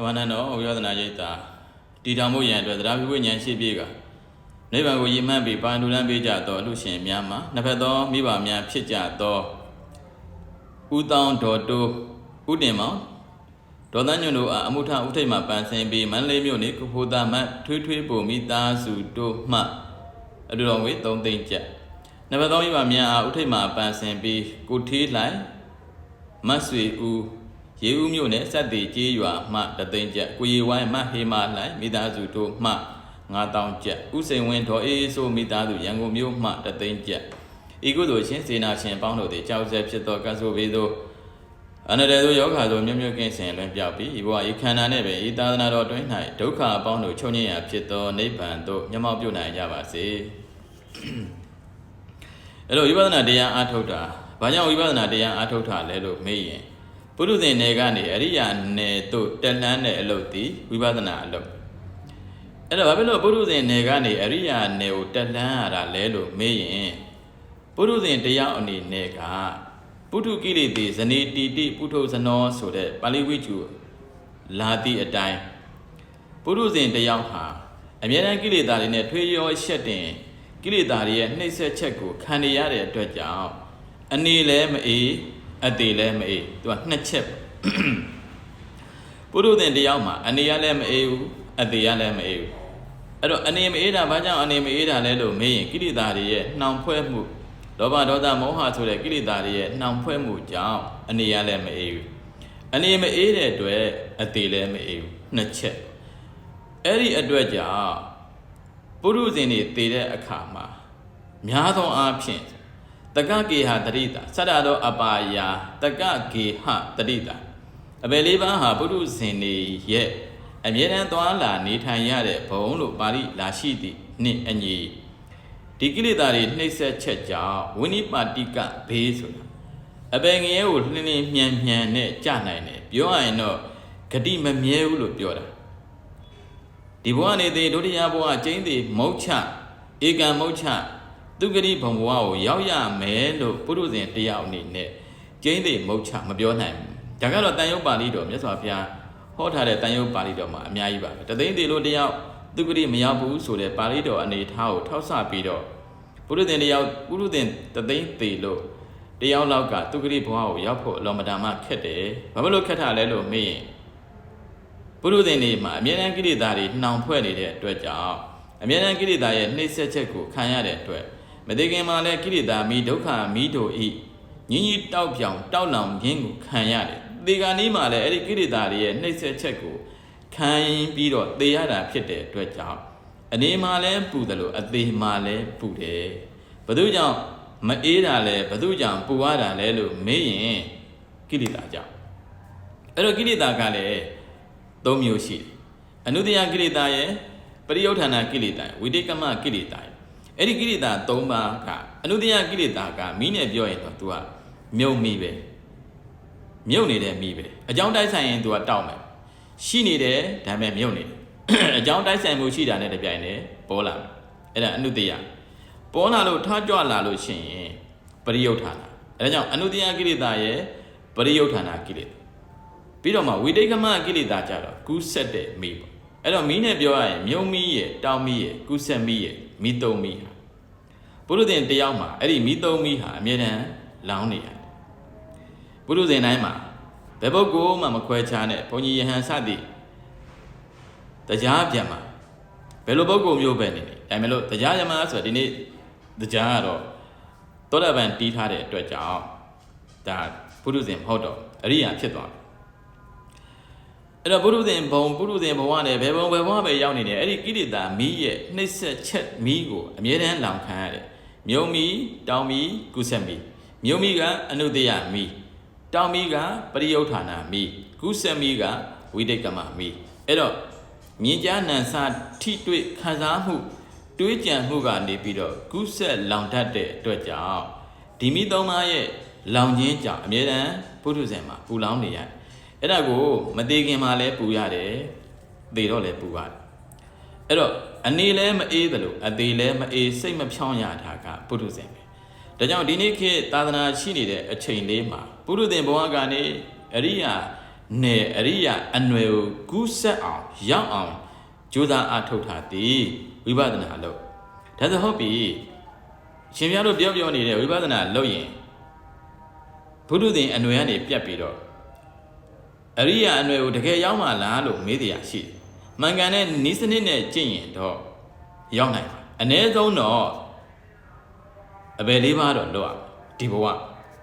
ဓမ္မနန္တောဝိပဿနာရိပ်တာတည်ထောင်မှုရန်အတွက်တရားပြဝိညာဉ်ရှိပြေကနိဗ္ဗာန်ကိုရည်မှန်းပြီးပါဏုလန်းပေးကြသောအလူရှင်များမှာနှစ်ဖက်သောမိဘများဖြစ်ကြသောဥတောင်းတော်တိုးဥတင်မောင်ဒေါသညွန့်တို့အားအမှုထဥထိတ်မှပန်းဆင်းပြီးမန္တလေးမြို့နေကုဖိုသာမတ်ထွေးထွေးပုံမိသားစုတို့မှအလူတော်ငွေ3သိန်းကျပ်နှစ်ဖက်သောမိဘများအားဥထိတ်မှပန်းဆင်းပြီးကိုထီးလိုက်မတ်ဆွေဦး ရေဦးမြို့နယ်စက်တီကျေးရွာမှတသိန်းကျပ်ကိုရီဝိုင်းမဟေမာလှိုင်မိသားစုတို့မှ9000ကျပ်ဥစိန်ဝင်းဒေါ်အေးအေးဆိုမိသားစုရန်ကုန်မြို့မှတသိန်းကျပ်ဤကုသိုလ်ရှင်စေနာရှင်ပေါင်းတို့သည်ကြောက်ဆက်ဖြစ်သောကတ်ဆိုဘေးသို့အနန္တသောယောဂါသို့မြတ်မြတ်ကင်းစင်လွင်ပြောက်ပြီးဤဘဝဤခန္ဓာနှင့်ပင်ဤသာသနာတော်တွင်၌ဒုက္ခအပေါင်းတို့ချုပ်ငြိမ်းရာဖြစ်သောနိဗ္ဗာန်သို့မျက်မှောက်ပြုနိုင်ကြပါစေအဲ့တော့ဝိပဿနာတရားအားထုတ်တာဘာကြောင့်ဝိပဿနာတရားအားထုတ်တာလဲလို့မေးရင် ပုရုဇဉ်နယ်ကနေအရိယာနယ်သို့တက်လှမ်းတဲ့အလုပ်သည်ဝိပဿနာအလုပ်အဲ့တော့ဘာဖြစ်လို့ပုရုဇဉ်နယ်ကနေအရိယာနယ်ကိုတက်လှမ်းရတာလဲလို့မေးရင်ပုရုဇဉ်တရားအနေနဲ့ကပုထုကိလေသေဇနေတိတိပုထုဇနောဆိုတဲ့ပါဠိဝိကျူလာသည့်အတိုင်းပုရုဇဉ်တရားဟာအမြဲတမ်းကိလေသာတွေနဲ့ထွေးရောရှက်တင်ကိလေသာတွေရဲ့နှိမ့်ဆက်ချက်ကိုခံရရတဲ့အတွက်ကြောင့်အနေလည်းမအေး အသေးလည်းမအေးသူကနှစ်ချက်ပုရုဇဉ်တရားမှာအနေရလည်းမအေးဘူးအသေးရလည်းမအေးဘူးအဲ့တော့အနေမအေးတာဘာကြောင့်အနေမအေးတာလဲလို့မေးရင်ကိလေသာတွေရဲ့နှောင်ဖွဲ့မှုလောဘဒေါသမောဟဆိုတဲ့ကိလေသာတွေရဲ့နှောင်ဖွဲ့မှုကြောင့်အနေရလည်းမအေးဘူးအနေမအေးတဲ့အတွက်အသေးလည်းမအေးဘူးနှစ်ချက်အဲ့ဒီအတွက်ကြောင့်ပုရုဇဉ်တွေတည်တဲ့အခါမှာများသောအားဖြင့် တကကေဟတရိတာစတ္တသောအပါယာတကကေဟတရိတာအဘယ်လေးပါးဟာပုရုဇဉ်တွေရဲ့အမြဲတမ်းသွားလာနေထိုင်ရတဲ့ဘုံလို့ပါဠိလာရှိသည့်နှင့်အညီဒီကိလေသာတွေနှိမ့်ဆက်ချက်ကြောင့်ဝိနိပါတိကဘေးဆိုတာအဘယ်ငရဲကိုလှင်းလှင်းမြန်မြန်နဲ့ကြနိုင်တယ်ပြောရရင်တော့ဂတိမမြဲဘူးလို့ပြောတာဒီဘဝနေသေးဒုတိယဘဝကျင်းသေးမုတ်ချဧကံမုတ်ချ သူဂတိဘုံဘဝကိုရောက်ရမယ်လို့ပုရုဇဉ်တရားအနေနဲ့ကျင်းသေးမုတ်ချမပြောနိုင်ဘူးဒါကတော့တန်ရုပ်ပါဠိတော်မြတ်စွာဘုရားဟောထားတဲ့တန်ရုပ်ပါဠိတော်မှာအများကြီးပါပဲတသိန်းသေးလို့တယောက်သူဂတိမရောက်ဘူးဆိုတဲ့ပါဠိတော်အနေထားကိုထောက်ဆပြီးတော့ပုရုဇဉ်တယောက်ပုရုဇဉ်တသိန်းသေးလို့တယောက်လောက်ကသူဂတိဘဝကိုရောက်ဖို့အလောမတာမခက်တယ်ဘာဖြစ်လို့ခက်တာလဲလို့မေးရင်ပုရုဇဉ်တွေမှာအမြဲတမ်းကိလေသာတွေနှောင်ဖွဲ့နေတဲ့အတွက်ကြောင့်အမြဲတမ်းကိလေသာရဲ့နှိမ့်ဆက်ချက်ကိုခံရတဲ့အတွက် မသိခင်မှာလည်းကိလေသာမိဒုက္ခမိတို့ဤညင်ကြီးတောက်ပြောင်တောက်လောင်ခြင်းကိုခံရတယ်ဒီကနေ့မှလည်းအဲ့ဒီကိလေသာတွေရဲ့နှိမ့်ဆက်ချက်ကိုခံပြီးတော့သေရတာဖြစ်တဲ့အတွက်ကြောင့်အနေမှာလည်းပူတယ်လို့အသေးမှာလည်းပူတယ်ဘယ်သူကြောင့်မအေးတာလဲဘယ်သူကြောင့်ပူရတာလဲလို့မေးရင်ကိလေသာကြောင့်အဲ့တော့ကိလေသာကလည်း၃မျိုးရှိတယ်အနုတ္တယကိလေသာရဲ့ပရိယုဌာဏကိလေသာဝိတိကမကိလေသာ အဲ့ဒီကိလေသာ၃ပါးကအနုတ္တယကိလေသာကမီးနဲ့ပြောရင်တော့ तू ကမြုပ်မိပဲမြုပ်နေတဲ့မိပဲအကြောင်းတိုက်ဆိုင်ရင် तू ကတောက်မယ်ရှိနေတယ်ဒါပေမဲ့မြုပ်နေတယ်အကြောင်းတိုက်ဆိုင်မှုရှိတာနဲ့တပြိုင်တည်းပေါ်လာမယ်အဲ့ဒါအနုတ္တယပေါ်လာလို့ထားကြွလာလို့ရှိရင်ပရိယုဌာဏအဲဒါကြောင့်အနုတ္တယကိလေသာရဲ့ပရိယုဌာဏကိလေသာပြီးတော့မှဝိတိတ်ကမကိလေသာကြတော့ကူးဆက်တဲ့မိပေါ့အဲ့တော့မီးနဲ့ပြောရရင်မြုံမီးရဲ့တောင်မီးရဲ့ကူးဆက်မီးရဲ့ မီးသုံးမီးဟာပုရုဇဉ်တယောက်မှာအဲ့ဒီမီးသုံးမီးဟာအမြဲတမ်းလောင်းနေရတယ်ပုရုဇဉ်တိုင်းမှာဘယ်ပုဂ္ဂိုလ်မှမခွဲခြားနဲ့ဘုန်းကြီးယဟန်စသည်တရားပြန်မှာဘယ်လိုပုဂ္ဂိုလ်မျိုးပဲနေနေဒါပေမဲ့လို့တရားယမဆိုတော့ဒီနေ့တရားကတော့သောတာပန်တီးထားတဲ့အတွက်ကြောင့်ဒါပုရုဇဉ်မဟုတ်တော့အရိယာဖြစ်သွားတယ် အဲ့တော့ပုရုဇဉ်ဘုံပုရုဇဉ်ဘဝနဲ့ဘယ်ဘုံဘယ်ဘဝပဲရောက်နေတယ်အဲ့ဒီကိရိတာမီးရဲ့နှိမ့်ဆက်ချက်မီးကိုအမြဲတမ်းလောင်ခံရတယ်မြုံမီးတောင်မီးကုဆက်မီးမြုံမီးကအနုတ္တယမီးတောင်မီးကပရိယုဌာဏမီးကုဆက်မီးကဝိတိတ်ကမမီးအဲ့တော့မြင်ကြားနံစာထိတွေ့ခံစားမှုတွေးကြံမှုကနေပြီးတော့ကုဆက်လောင်တတ်တဲ့အတွက်ကြောင့်ဒီမိသုံးပါးရဲ့လောင်ခြင်းကြောင့်အမြဲတမ်းပုထုဇဉ်မှာပူလောင်နေရတယ် အဲ့ဒါကိုမသေးခင်မှာလည်းပူရတယ်သေတော့လည်းပူရတယ်အဲ့တော့အနေလည်းမအေးသလိုအသေးလည်းမအေးစိတ်မဖြောင်းရတာကပုထုဇဉ်ပဲဒါကြောင့်ဒီနေ့ခေတ်သာသနာရှိနေတဲ့အချိန်လေးမှာပုထုဇဉ်ဘဝကနေအရိယာနယ်အရိယာအနွယ်ကိုကူးဆက်အောင်ရောက်အောင်ကြိုးစားအားထုတ်တာသည်ဝိပဿနာအလုပ်ဒါဆိုဟုတ်ပြီရှင်ပြတို့ပြောပြောနေတဲ့ဝိပဿနာလုပ်ရင်ဘုဒ္ဓသင်အနွယ်ကနေပြတ်ပြီးတော့ အရိယာအနွယ်ကိုတကယ်ရောက်မှလားလို့မေးတရားရှိတယ်မှန်ကန်တဲ့နီးစနစ်နဲ့ကျင့်ရင်တော့ရောက်နိုင်ပါအ ਨੇ ဆုံးတော့အပယ်လေးပါးတော့လွတ်ရမယ်ဒီဘဝ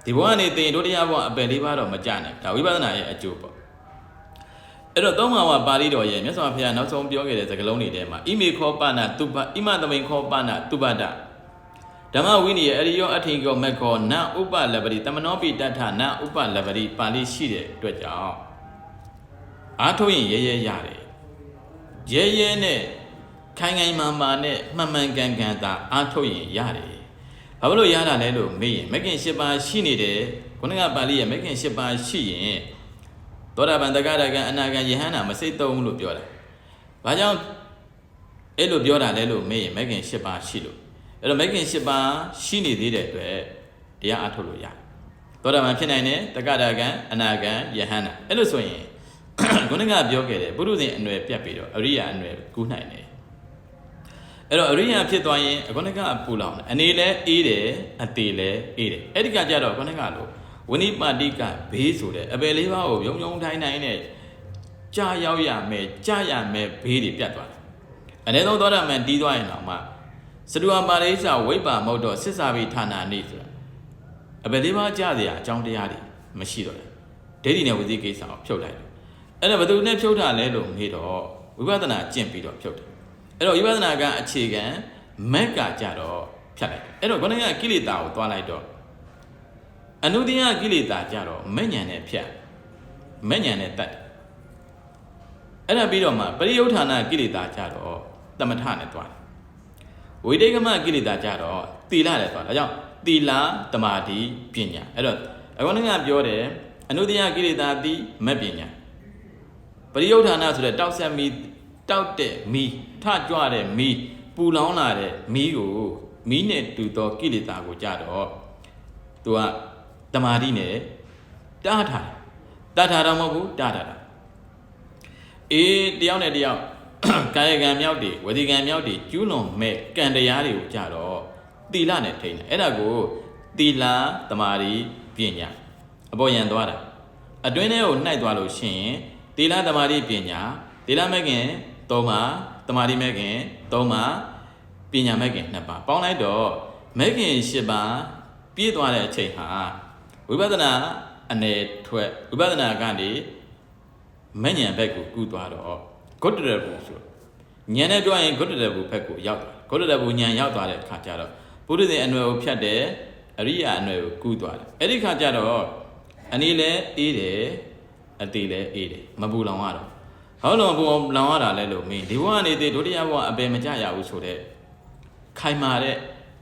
ဒီဘဝကနေသင်တို့တရားဘဝအပယ်လေးပါးတော့မကြနိုင်ဒါဝိပဿနာရဲ့အကျိုးပေါ့အဲ့တော့သုံးပါးဝပါဠိတော်ရဲ့မြတ်စွာဘုရားနောက်ဆုံးပြောခဲ့တဲ့စကားလုံးတွေထဲမှာဣမေခောပနာတုပဣမသမိန်ခောပနာတုပဒဓမ္မဝိနည်းရဲ့အရိယောအထင်ကောမက်ခောနဥပလပတိတမနောပိတ္ထနဥပလပတိပါဠိရှိတဲ့အတွက်ကြောင့် အားထုတ်ရင်ရဲရဲရတယ်ရဲရဲနဲ့ခိုင်ခိုင်မာမာနဲ့မှန်မှန်ကန်ကန်သာအားထုတ်ရင်ရတယ်ဘာဖြစ်လို့ရတာလဲလို့မေးရင်မဂ်ကင်၈ပါးရှိနေတယ်ခုနကပါဠိရဲ့မဂ်ကင်၈ပါးရှိရင်သောတာပန်တဂရကံအနာကံယဟန္တာမစိတ်သုံးဘူးလို့ပြောတယ်ဘာကြောင့်အဲ့လိုပြောတာလဲလို့မေးရင်မဂ်ကင်၈ပါးရှိလို့အဲ့တော့မဂ်ကင်၈ပါးရှိနေသေးတဲ့အတွက်တရားအားထုတ်လို့ရတယ်သောတာပန်ဖြစ်နိုင်တယ်တဂရကံအနာကံယဟန္တာအဲ့လိုဆိုရင် ခုနကပြောခဲ့တယ်ပုရုဇဉ်အနွယ်ပြတ်ပြီးတော့အရိယာအနွယ်ကူးနိုင်တယ်အဲ့တော့အရိယာဖြစ်သွားရင်ခုနကပူလောင်တယ်အနေလဲအေးတယ်အသေးလဲအေးတယ်အဲ့ဒီကကြတော့ခုနကလို့ဝဏိပါတိကဘေးဆိုတဲ့အပယ်လေးပါးကိုယုံယုံတိုင်းတိုင်းနဲ့ကြာရောက်ရမယ်ကြာရမယ်ဘေးတွေပြတ်သွားတယ်အ ਨੇ ဆုံးသောတာမန်တီးသွားရင်တော့မှစတုအပါရိစ္ဆဝိပ္ပါမဟုတ်တော့စစ်စာဘိဌာနာနေဆိုတာအပယ်လေးပါးကြာစရာအကြောင်းတရားတွေမရှိတော့တယ်ဒိဋ္ဌိနဲ့ဝိသိကိစ္စကိုဖြုတ်လိုက်တယ် အဲ့ဒါဘယ်သူနဲ့ဖြုတ်တာလဲလို့မေးတော့ဝိပဿနာကျင့်ပြီးတော့ဖြုတ်တယ်အဲ့တော့ဝိပဿနာကအခြေခံမက်ကကြတော့ဖြတ်လိုက်တယ်အဲ့တော့ခေါင်းကကိလေသာကိုသွားလိုက်တော့အနုတ္တိယကိလေသာကြတော့မဲ့ညာနဲ့ဖြတ်မဲ့ညာနဲ့တတ်တယ်အဲ့ဒါပြီးတော့မှပရိယုဌာဏကိလေသာကြတော့တမထနဲ့သွားတယ်ဝိတေကမကိလေသာကြတော့သီလနဲ့သွားတယ်ဒါကြောင့်သီလတမာတိပညာအဲ့တော့အခုနကပြောတယ်အနုတ္တိယကိလေသာတိမက်ပညာ ပရိယုဌာဏဆိုတဲ့တောက်ဆက်မီတောက်တဲ့မီထကြွတဲ့မီပူလောင်လာတဲ့မီကိုမီနဲ့တူသောကိလေသာကိုကြတော့သူကတမာတိနဲ့တားထားတားထားတာမဟုတ်ဘူးတားထားတာအေးတယောက်နဲ့တယောက်ကာယကံမြောက်တွေဝစီကံမြောက်တွေကျူးလွန်မဲ့ကံတရားတွေကိုကြတော့သီလနဲ့ထိန်းတယ်အဲ့ဒါကိုသီလတမာတိပညာအပေါ်ယံသွားတာအတွင်းထဲကိုနှိုက်သွားလို့ရှိရင် သီလတမာတိပညာသီလမဲ့ခင်၃ပါးတမာတိမဲ့ခင်၃ပါးပညာမဲ့ခင်၂ပါးပေါင်းလိုက်တော့မဲ့ခင်၈ပါးပြည့်သွားတဲ့အချိန်ဟာဝိပဿနာအနေထွက်ဝိပဿနာကနေမဲ့ဉဏ်ဘက်ကိုကူးသွားတော့ဂုတ္တရဘူဆိုဉာဏ်နဲ့ပြောရင်ဂုတ္တရဘူဘက်ကိုရောက်သွားဂုတ္တရဘူဉာဏ်ရောက်သွားတဲ့အခါကျတော့ပုရိသေအနွယ်ကိုဖြတ်တယ်အရိယာအနွယ်ကိုကူးသွားတယ်အဲ့ဒီခါကျတော့အနေလဲအေးတယ် အသေးလဲအေးတယ်မပူလောင်ရတော့ဟောလုံးပူလောင်ရတာလဲလို့မင်းဒီဘဝနေသေးဒုတိယဘဝအပယ်မကြရဘူးဆိုတော့ခိုင်မာတဲ့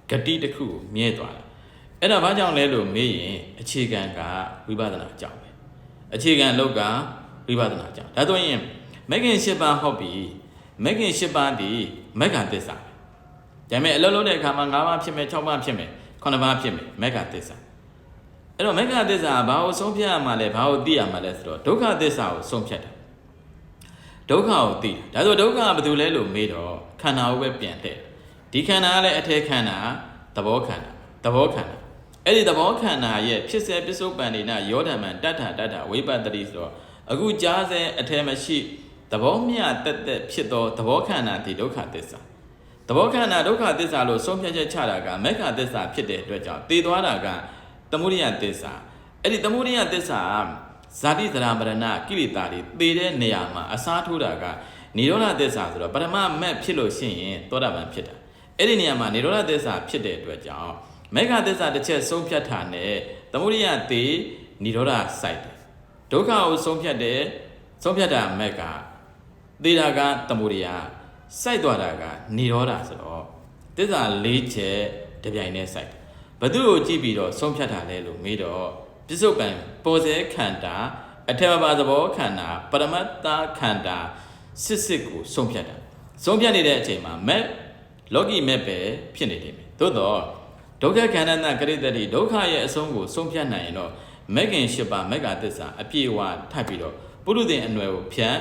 ဂတိတစ်ခုကိုမြဲသွားတယ်အဲ့ဒါဘာကြောင့်လဲလို့မေးရင်အခြေခံကဝိပဿနာကြောင့်ပဲအခြေခံလောက်ကဝိပဿနာကြောင့်ဒါဆိုရင်မဂ်ခင်၈ပါးဟုတ်ပြီမဂ်ခင်၈ပါးဒီမဂ္ဂသစ္စာဒါပေမဲ့အလုံးလုံးတဲ့အခါမှာ၅ပါးဖြစ်မယ်၆ပါးဖြစ်မယ်9ပါးဖြစ်မယ်မဂ္ဂသစ္စာ အဲ့တော့မဂ္ဂသစ္စာဘာကိုဆုံးဖြတ်ရမှာလဲဘာကိုသိရမှာလဲဆိုတော့ဒုက္ခသစ္စာကိုဆုံးဖြတ်တာဒုက္ခကိုသိတာဒါဆိုဒုက္ခကဘာတူလဲလို့မေးတော့ခန္ဓာကိုပဲပြန်တဲ့ဒီခန္ဓာကလည်းအထက်ခန္ဓာသဘောခန္ဓာသဘောခန္ဓာအဲ့ဒီသဘောခန္ဓာရဲ့ဖြစ်စေပစ္စုပန်နေနာယောဓမ္မံတတ္ထတတ္ထဝိပတ္တိဆိုတော့အခုကြားစေအထက်မရှိသဘောမျှတက်တက်ဖြစ်သောသဘောခန္ဓာဒီဒုက္ခသစ္စာသဘောခန္ဓာဒုက္ခသစ္စာလို့ဆုံးဖြတ်ချက်ချတာကမေခသစ္စာဖြစ်တဲ့အတွက်ကြောင့်တည်သွားတာက သမုဒိယသစ္စာအဲ့ဒီသမုဒိယသစ္စာဇာတိသရမရဏကိလေသာတွေသေတဲ့နေရာမှာအစားထိုးတာကနိရောဓသစ္စာဆိုတော့ပရမမက်ဖြစ်လို့ရှိရင်သောတာပန်ဖြစ်တာအဲ့ဒီနေရာမှာနိရောဓသစ္စာဖြစ်တဲ့အတွက်ကြောင့်မေဃသစ္စာတစ်ချက်ဆုံးဖြတ်တာနဲ့သမုဒိယသေနိရောဓဆိုင်တယ်ဒုက္ခကိုဆုံးဖြတ်တယ်ဆုံးဖြတ်တာမေဃသေတာကသမုဒိယစိုက်သွားတာကနိရောဓဆိုတော့သစ္စာ၄ချက်တပြိုင်တည်းစိုက်တယ် သူ့ကိုကြည့်ပြီးတော့ဆုံးဖြတ်တာလဲလို့မေးတော့ပြစ္ဆုတ်ပံပေါ်စေခန္ဓာအထက်ဘာသဘောခန္ဓာပရမတ္တခန္ဓာစစ်စစ်ကိုဆုံးဖြတ်တာဆုံးဖြတ်နေတဲ့အချိန်မှာမက်လောကီမက်ပဲဖြစ်နေတယ်သို့တော့ဒုက္ခခန္ဓာနာကရိတ္တိဒုက္ခရဲ့အဆုံးကိုဆုံးဖြတ်နိုင်ရင်တော့မဂ်ကင်၈ပါးမဂ္ဂသစ္စာအပြည့်အဝထပ်ပြီးတော့ပုရုသင်အနွယ်ကိုဖြတ်